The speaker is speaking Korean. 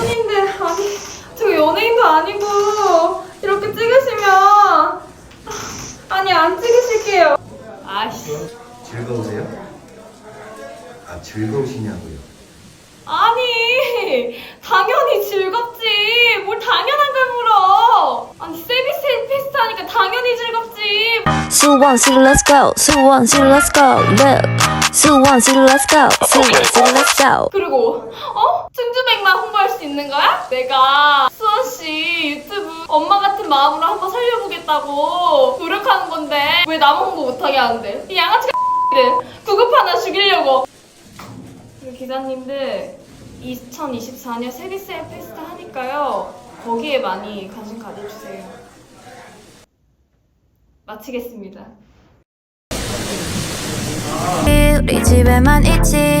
팬인데 아니 저 연예인도 아니고 이렇게 찍으시면 아니 안 찍으실게요. 아씨. 즐거우세요? 아 즐거우시냐고요? 아니 당연히 즐겁지. 뭘 당연한 걸 물어. 아니 세비스 페스트 하니까 당연히 즐겁지. 수원시 let's go 수원시 let's go look 수원시 let's go 수원시 let's go 그리고 어? 충주백 있는 거야? 내가 수원씨 유튜브 엄마 같은 마음으로 한번 살려보겠다고 노력하는 건데 왜 나만 홍보 못하게 하는데? 이 양아치 를 구급 하나 죽이려고. 그리고 기사님들 2024년 세비세일 페스트 하니까요. 거기에 많이 관심 가져주세요. 마치겠습니다. 우리 집에만 있지